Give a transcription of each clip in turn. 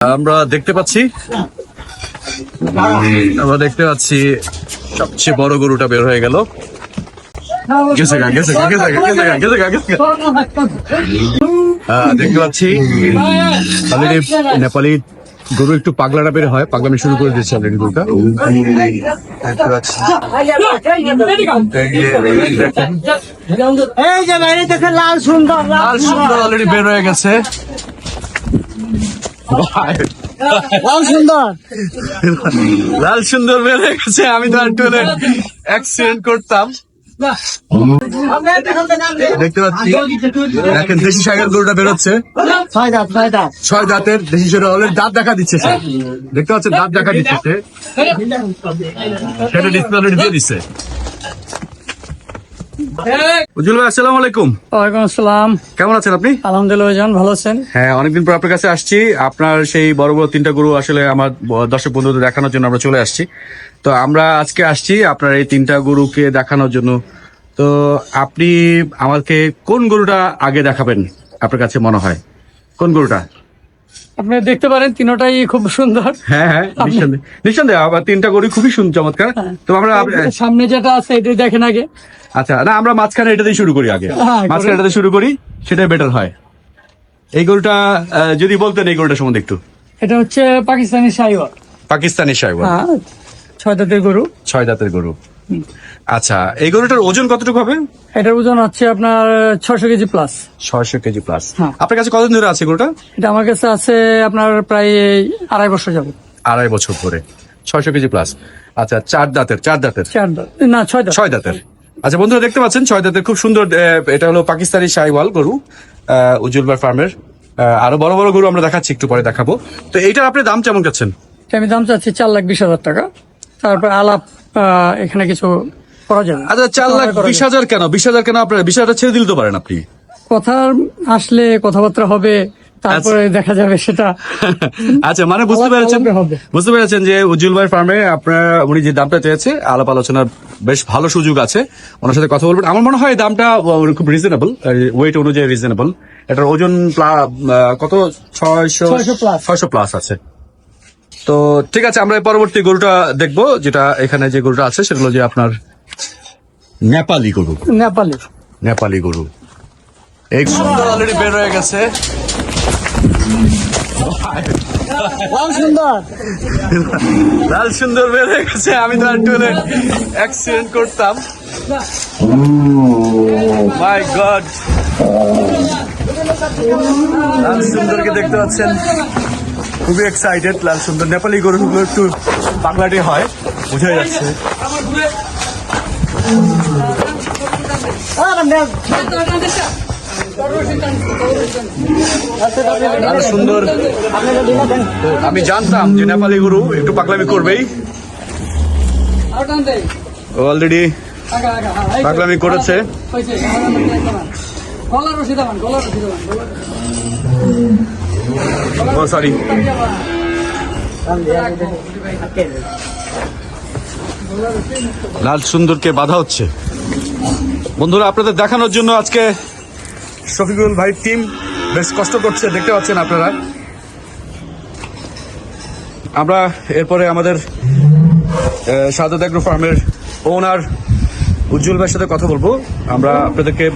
আমরা দেখতে পাচ্ছি আমরা দেখতে পাচ্ছি সবচেয়ে বড় গরুটা বের হয়ে গেল। দেখতে পাচ্ছি। নেপালি গরু একটু পাগলাটা বের হয় পাগলামি শুরু করে দিয়েছে অলরেডি গরুটা। দেখতে পাচ্ছি এই যে বাইরে দেখে লাল সুন্দর লাল সুন্দর অলরেডি বের হয়ে গেছে। লাল সুন্দর লাল সুন্দর হয়ে গেছে, আমি তো আর একটু অ্যাক্সিডেন্ট করতাম। দেখতে পাচ্ছি, দেখেন, দেশি সাইকেল গরুটা বেরোচ্ছে। ছয় দাঁত ছয় দাঁত ছয় দাঁতের দেশি অলরেডি দাঁত দেখা দিচ্ছে দেখতে পাচ্ছেন, দাঁত দেখা দিচ্ছে সেটা ডিসপ্লে দিয়ে দিচ্ছে। উজ্জ্বল ভাই আসসালামু আলাইকুম। ওয়ালাইকুম আসসালাম। কেমন আছেন আপনি? আলহামদুলিল্লাহ ভালো আছেন? হ্যাঁ অনেকদিন পর আপনার কাছে আসছি। আপনার সেই বড় বড় তিনটা গরু আসলে আমার দর্শক বন্ধুদের দেখানোর জন্য আমরা চলে আসছি। তো আমরা আজকে আসছি আপনার এই তিনটা গরুকে দেখানোর জন্য। তো আপনি আমাকে কোন গরুটা আগে দেখাবেন? আপনার কাছে মনে হয়। কোন গরুটা? আপনি দেখতে পারেন তিনোটাই খুব সুন্দর। হ্যাঁ হ্যাঁ নিঃসন্দেহে আবার তিনটা গরু খুবই সুন্দর চমৎকার। তো আমরা সামনে যেটা আছে এটা দেখেন আগে। আচ্ছা না আমরা মাঝখানে এটাতেই শুরু করি আগে। হ্যাঁ, মাঝখানে এটাতে শুরু করি সেটাই বেটার হয়। এই গরুটা যদি বলতেন এই গরুটা সম্বন্ধে একটু। এটা হচ্ছে পাকিস্তানি সাইওয়ার পাকিস্তানি সাইবার হ্যাঁ ছয় দাঁতের গরু। ছয় দাঁতের গরু। আচ্ছা এই গরুটার ওজন কতটুকু হবে? এটার ওজন হচ্ছে আপনার ছশো কেজি প্লাস ছয়শো কেজি প্লাস হ্যাঁ। আপনার কাছে কতদিন ধরে আছে গরুটা? এটা আমার কাছে আছে আপনার প্রায় আড়াই বছর যাবে আড়াই বছর ধরে। ছয়শো কেজি প্লাস আচ্ছা চার দাঁতের চার দাঁতের? চার দাঁত না ছয় দাঁত। ছয় দাঁতের। আচ্ছা বন্ধুরা দেখতে পাচ্ছেন ছয় দাঁতের খুব সুন্দর এটা হলো পাকিস্তানি শাহিওয়াল গরু আহ, উজ্জ্বলবার ফার্মের। আরও বড় বড় গরু আমরা দেখাচ্ছি একটু পরে দেখাবো। তো এইটার আপনি দাম কেমন চাচ্ছেন? আমি দাম চাচ্ছি চার লাখ বিশ হাজার টাকা। তারপর আলাপ এখানে কিছু করা যাবে। আচ্ছা চার লাখ বিশ হাজার কেন? বিশ হাজার কেন আপনার বিশ হাজার ছেড়ে দিতে পারেন আপনি। কথা আসলে কথাবার্তা হবে তারপরে দেখা যাবে সেটা। আচ্ছা মানে বুঝতে পেরেছেন বুঝতে পেরেছেন যে উজ্জ্বল ভাই ফার্মে আপনার উনি যে দামটা চেয়েছে আলাপ আলোচনার বেশ ভালো সুযোগ আছে। ওনার সাথে কথা বলবেন। আমার মনে হয় দামটা খুব রিজনেবল ওয়েট অনুযায়ী রিজনেবল এটার ওজন কত? ছয়শো 600 ছয়শো প্লাস আছে। তো ঠিক আছে আমরা পরবর্তী গরুটা দেখব যেটা এখানে যে গরুটা আছে সেটা হলো যে আপনার নেপালি গরু। নেপালি। নেপালি গরু। এই সুন্দর অলরেডি বের হয়ে গেছে। লাল সুন্দর। লাল সুন্দর বের হয়ে গেছে। আমি তো একটু অ্যাক্সিডেন্ট করতাম। মাই গড লাল সুন্দরকে দেখতে পাচ্ছেন। খুবই এক্সাইটেড লাল সুন্দর। নেপালি গরুগুলো একটু বাংলাটি হয় বোঝা যাচ্ছে। সুন্দর আমি জানতাম যে নেপালি গুরু একটু পাগলামি করবেই। অলরেডি পাগলামি করেছে। সরি লাল সুন্দরকে বাধা হচ্ছে। বন্ধুরা, আপনাদের দেখানোর জন্য আজকে শফিকুল ভাই টিম বেশ কষ্ট করছে, দেখতে পাচ্ছেন আপনারা। আমরা এরপরে আমাদের সাদত ফার্মের ওনার উজ্জ্বল ভাইয়ের সাথে কথা বলব। আমরা আপনাদেরকে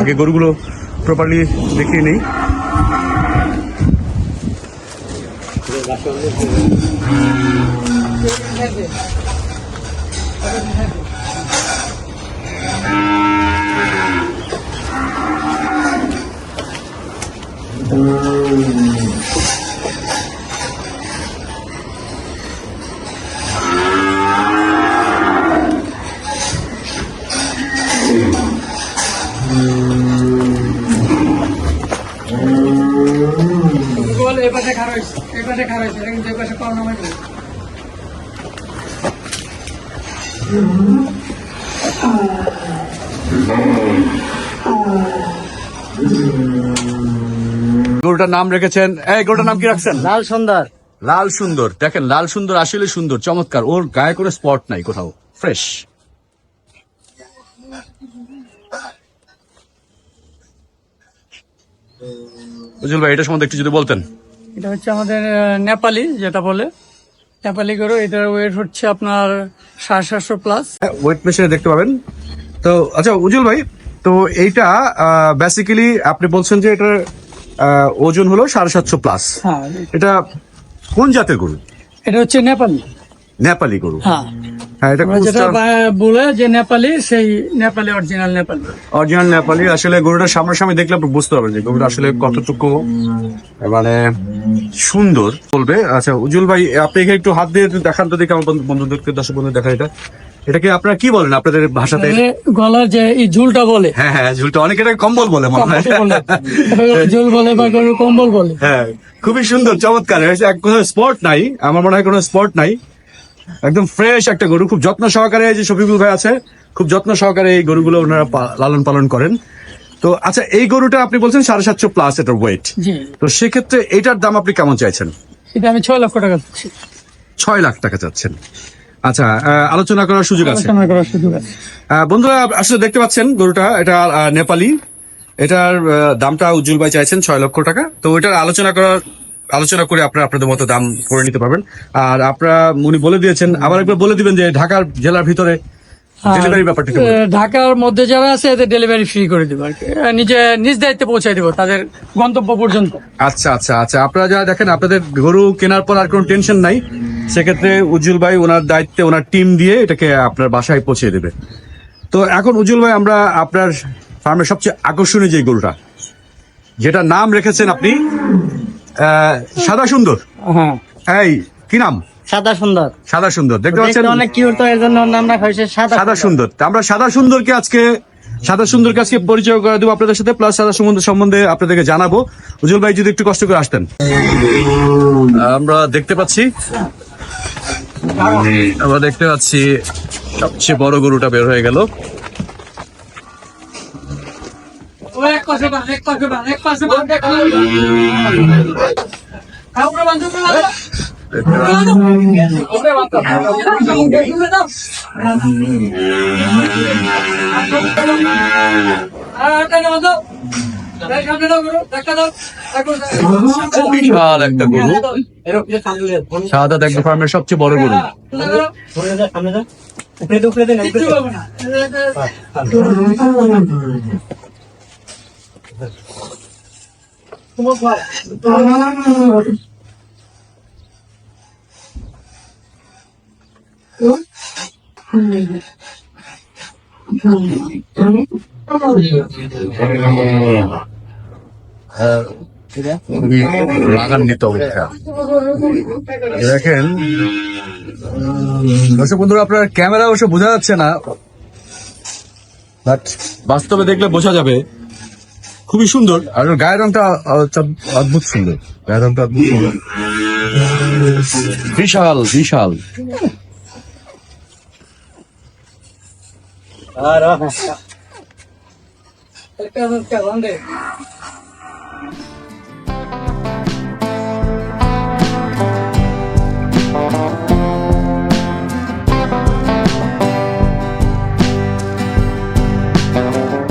আগে গরুগুলো প্রপারলি দেখিয়ে নিই। বল এই পাশে খারাপ হয়েছে এই পাশে খারাপ হয়েছে কিন্তু এই পাশে পাওয়া নাম রেখেছেন। এই গরুটার নাম কি রাখছেন? লাল সুন্দর। লাল সুন্দর। দেখেন লাল সুন্দর আসলে সুন্দর চমৎকার। ওর গায়ে কোনো স্পট নাই কোথাও ফ্রেশ। উজ্জ্বল ভাই এটা সম্বন্ধে একটু যদি বলতেন। এটা হচ্ছে আমাদের নেপালি যেটা বলে। নেপালি গরু এটার ওয়েট হচ্ছে আপনার সাড়ে সাতশো প্লাস ওয়েট মেশিনে দেখতে পাবেন। তো আচ্ছা উজ্জ্বল ভাই তো এইটা বেসিক্যালি আপনি বলছেন যে এটার ওজন হলো সাড়ে সাতশো প্লাস হ্যাঁ। এটা কোন জাতের গরু? এটা হচ্ছে নেপালি। নেপালি গরু। হ্যাঁ। হ্যাঁ এটা যেটা বলে যে নেপালি সেই নেপালি অরিজিনাল নেপালি। অরিজিনাল নেপালি আসলে গরুটা সামনাসামনি দেখলে আপনি বুঝতে পারবেন যে গরুটা আসলে কতটুকু মানে সুন্দর। বলবে আচ্ছা উজ্জ্বল ভাই আপনি একটু হাত দিয়ে দেখান তো দেখি আমার বন্ধুদেরকে দর্শক বন্ধু দেখা এটা। এটাকে আপনারা কি বলেন আপনাদের ভাষাতে? গলার যে এই ঝুলটা বলে। হ্যাঁ হ্যাঁ ঝুলটা অনেকে এটাকে কম্বল বলে মনে হয়। ঝুল বলে বা কম্বল বলে। হ্যাঁ খুবই সুন্দর চমৎকার। হয়েছে এক কোনো স্পট নাই আমার মনে হয় কোনো স্পট নাই। একদম ফ্রেশ একটা গরু খুব যত্ন সহকারে যে শফিকুল ভাই আছে খুব যত্ন সহকারে এই গরুগুলো ওনারা লালন পালন করেন। তো আচ্ছা এই গরুটা আপনি বলছেন সাড়ে সাতশো প্লাস এটার ওয়েট তো সেক্ষেত্রে এটার দাম আপনি কেমন চাইছেন? এটা আমি ছয় লক্ষ টাকা ছয় লাখ টাকা চাচ্ছেন। আচ্ছা আলোচনা করার সুযোগ আছে। আলোচনা করার সুযোগ আছে। বন্ধুরা আসলে দেখতে পাচ্ছেন গরুটা এটা নেপালি। এটার দামটা উজ্জ্বল ভাই চাইছেন ছয় লক্ষ টাকা। তো এটার আলোচনা করার আলোচনা করে আপনারা আপনাদের মতো দাম করে নিতে পারবেন। আর আপনারা উনি বলে দিয়েছেন আবার একবার বলে দিবেন যে ঢাকার জেলার ভিতরে ডেলিভারি ব্যাপারটা ঢাকার মধ্যে যারা আছে এদের ডেলিভারি ফ্রি করে দিব আর নিজে নিজ দায়িত্বে পৌঁছাই দিব তাদের গন্তব্য পর্যন্ত। আচ্ছা আচ্ছা আচ্ছা। আপনারা যারা দেখেন আপনাদের গরু কেনার পর আর কোনো টেনশন নাই। সেক্ষেত্রে উজ্জ্বল ভাই ওনার দায়িত্বে ওনার টিম দিয়ে এটাকে আপনার বাসায় পৌঁছে দেবে। তো এখন উজ্জ্বল ভাই আমরা আপনার ফার্মের সবচেয়ে আকর্ষণীয় যে গরুটা যেটা নাম রেখেছেন আপনি সাদা সুন্দর। হ্যাঁ। এই কি নাম? সাদা সুন্দর। সাদা সুন্দর দেখতে পাচ্ছেন? অনেক কিউট তো এর জন্য নাম রাখা হয়েছে সাদা সাদা সুন্দর। তা আমরা সাদা সুন্দরকে আজকে সাদা সুন্দরকে আজকে পরিচয় করে দেবো আপনাদের সাথে প্লাস সাদা সুন্দর সম্বন্ধে আপনাদেরকে জানাব। উজ্জ্বল ভাই যদি একটু কষ্ট করে আসতেন। আমরা দেখতে পাচ্ছি আমরা দেখতে পাচ্ছি সবচেয়ে বড় গরুটা বের হয়ে গেল। আর বিশাল একটা গরু। সাদা দেখবে ফার্মের সবচেয়ে বড় গরু। কিচ্ছু না। রাগান্বিত অবস্থা। দেখেন দর্শক বন্ধুরা আপনার ক্যামেরা অবশ্য বোঝা যাচ্ছে না বাট বাস্তবে দেখলে বোঝা যাবে খুবই সুন্দর। আর গায়ের রংটা অদ্ভুত সুন্দর। গায়ের রংটা অদ্ভুত সুন্দর। বিশাল বিশাল। একটা একটা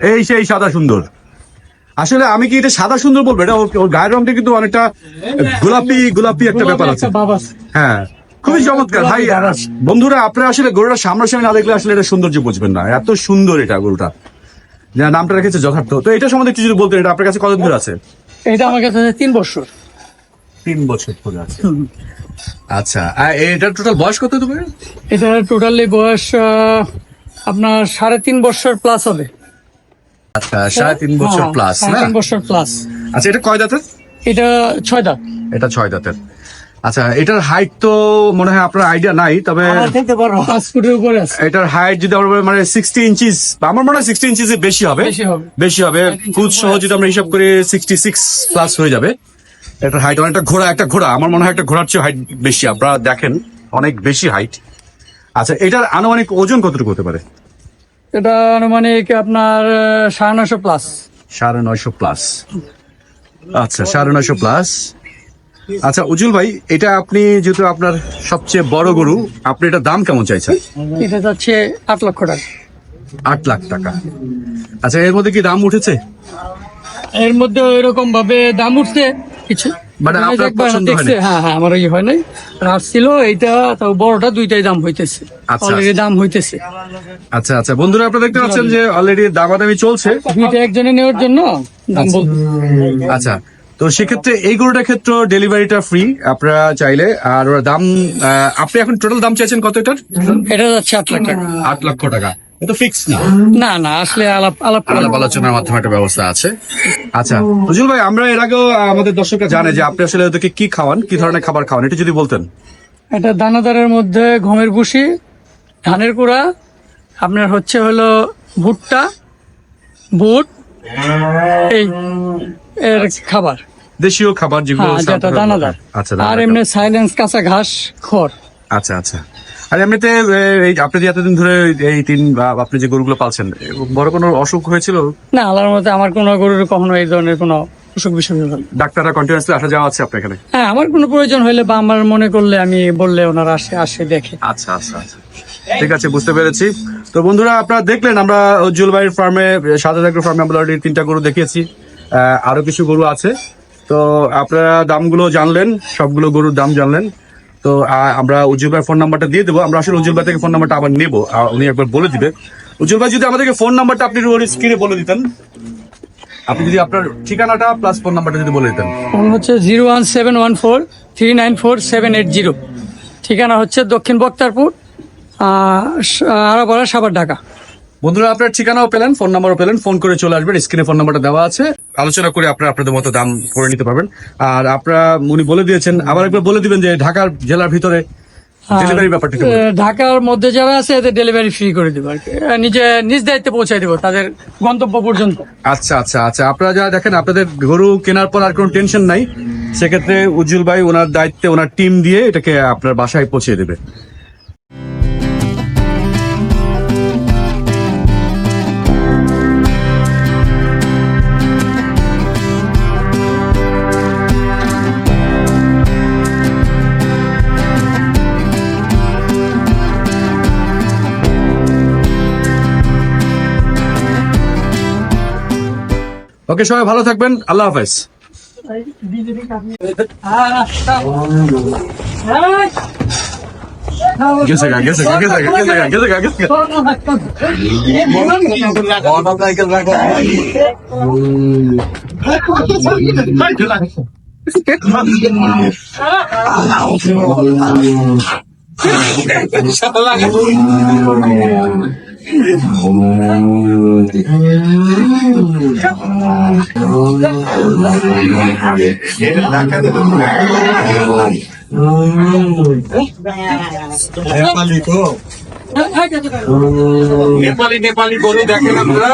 এই সেই সাদা সুন্দর। আসলে আমি কি এটা সাদা সুন্দর বলব? এটা ওর- গায়ের রংটা কিন্তু অনেকটা গোলাপি গোলাপি একটা ব্যাপার আছে। হ্যাঁ। খুবই চমৎকার। ভাই বন্ধুরা আপনারা আসলে গরুটা সামনাসামনি না দেখলে আসলে এটা সৌন্দর্য বুঝবেন না। এত সুন্দর এটা গরুটা। যা নামটা রেখেছে যথার্থ। তো এটা সম্বন্ধে কিছু যদি বলতেন এটা আপনার কাছে কতদিন ধরে আছে? এটা আমার কাছে তিন বছর। তিন বছর ধরে আছে। আচ্ছা আর এটার টোটাল বয়স কত তুমি এটা টোটালি বয়স আপনার সাড়ে তিন বছর প্লাস হবে। আচ্ছা সাড়ে তিন বছর হ্যাঁ, প্লাস সাড়ে না? তিন বছর প্লাস আচ্ছা এটা কয় দাঁতের? এটা ছয় দাঁত। এটা ছয় দাঁতের। আচ্ছা এটার হাইট তো মনে হয় আপনার আইডিয়া নাই তবে উপরে এটার হাইট যদি আমরা মানে সিক্সটি ইঞ্চিস আমার মনে হয় সিক্সটি ইঞ্চিস বেশি হবে। বেশি হবে। বেশি হবে। কুচ সহ যদি আমরা হিসাব করি সিক্সটি সিক্স প্লাস হয়ে যাবে। এটার হাইট অনেকটা ঘোড়া একটা ঘোড়া। আমার মনে হয় একটা ঘোড়ার চেয়ে হাইট বেশি। আপনারা দেখেন অনেক বেশি হাইট আচ্ছা এটার আনুমানিক ওজন কতটুকু হতে পারে? এটা আনুমানিক আপনার সাড়ে নশো প্লাস সাড়ে নয়শো প্লাস আচ্ছা সাড়ে নয়শো প্লাস আচ্ছা উজ্জ্বল ভাই এটা আপনি যেহেতু আপনার সবচেয়ে বড় গরু আপনি এটা দাম কেমন চাইছেন? এটা যাচ্ছে আট লক্ষ টাকা। আট লাখ টাকা। আচ্ছা এর মধ্যে কি দাম উঠেছে? এর মধ্যে এরকম ভাবে দাম উঠছে কিছু। মানে আপনার পছন্দ? হ্যাঁ হ্যাঁ আমার নাই। রাত ছিল এইটা তো বড়টা দুইটাই দাম হইতেছে। আচ্ছা। অলরেডি দাম হইতেছে। আচ্ছা আচ্ছা। বন্ধুরা আপনারা দেখতে পাচ্ছেন যে অলরেডি দামাদামি চলছে। দুইটা একজনে নেওয়ার জন্য দাম আচ্ছা। তো সেক্ষেত্রে এই গরুটার ক্ষেত্রে ডেলিভারিটা ফ্রি আপনারা চাইলে। আর দাম আপনি এখন টোটাল দাম চাইছেন কত এটার? এটা যাচ্ছে আট লাখ টাকা। আট লক্ষ টাকা। এটা ফিক্স না না না আসলে আলাপ আলাপ আলাপ আলোচনার মাধ্যমে একটা ব্যবস্থা আছে। আচ্ছা রুজুল ভাই আমরা এর আগেও আমাদের দর্শকরা জানে যে আপনি আসলে ওদেরকে কি খাওয়ান কি ধরনের খাবার খাওয়ান এটা যদি বলতেন। এটা দানাদারের মধ্যে গমের ভুসি ধানের কুড়া আপনার হচ্ছে হলো ভুট্টা বুট এই এর খাবার। দেশীয় খাবার যেগুলো হ্যাঁ দানাদার। আচ্ছা আর এমনি সাইলেন্স কাঁচা ঘাস খড় আচ্ছা আচ্ছা। আর এমনিতে এই আপনি যে এতদিন ধরে এই তিন আপনি যে গরুগুলো পালছেন বড় কোনো অসুখ হয়েছিল? না আল্লাহর মধ্যে আমার কোনো গরুর কখনো এই ধরনের কোনো অসুখ বিসুখ ডাক্তাররা কন্টিনিউসলি আসা যাওয়া আছে আপনার এখানে? হ্যাঁ আমার কোনো প্রয়োজন হলে বা আমার মনে করলে আমি বললে ওনারা আসে আসে দেখে। আচ্ছা আচ্ছা আচ্ছা। ঠিক আছে বুঝতে পেরেছি। তো বন্ধুরা আপনারা দেখলেন আমরা উজ্জ্বল ভাইয়ের ফার্মে সাদা এগ্রো ফার্মে আমরা অলরেডি তিনটা গরু দেখিয়েছি। আহ, আরও কিছু গরু আছে। তো আপনারা দামগুলো জানলেন সবগুলো গরুর দাম জানলেন। তো আমরা উজ্জ্বল ভাই ফোন নাম্বারটা দিয়ে দেবো। আমরা আসলে উজ্জ্বল ভাই থেকে ফোন নাম্বারটা আবার নেব। উনি একবার বলে দিবে। উজ্জ্বল ভাই, যদি আমাদেরকে ফোন নাম্বারটা আপনি স্ক্রিনে বলে দিতেন। আপনি যদি আপনার ঠিকানাটা প্লাস ফোন নাম্বারটা যদি বলে দিতেন। ফোন হচ্ছে zero one seven one four three nine four seven eight zero. ঠিকানা হচ্ছে দক্ষিণ বক্তারপুর আড়াপাড়া সাবার ঢাকা। বন্ধুরা আপনার ঠিকানাও পেলেন ফোন নাম্বারও পেলেন ফোন করে চলে আসবেন স্ক্রিনে ফোন নাম্বারটা দেওয়া আছে। আলোচনা করে আপনারা আপনাদের মতো দাম করে নিতে পারবেন। আর আপনারা উনি বলে দিয়েছেন আবার একবার বলে দিবেন যে ঢাকার জেলার ভিতরে ডেলিভারি ব্যাপারটা। আহ, ঢাকার মধ্যে যারা আছে এদের ডেলিভারি ফ্রি করে দেবো আর কি। নিজে নিজ দায়িত্বে পৌঁছায় দিব তাদের গন্তব্য পর্যন্ত। আচ্ছা আচ্ছা আচ্ছা। আপনারা যা দেখেন আপনাদের গরু কেনার পর আর কোনো টেনশন নাই। সেক্ষেত্রে উজ্জ্বল ভাই ওনার দায়িত্বে ওনার টিম দিয়ে এটাকে আপনার বাসায় পৌঁছে দেবে। ওকে, সবাই ভালো থাকবেন। আল্লাহ হাফেজ। গেছে গা গেছে গা গেছে গা গেছে গা গেছে গা গেছে গা। নেপালি নেপালি গরু দেখেন আপনারা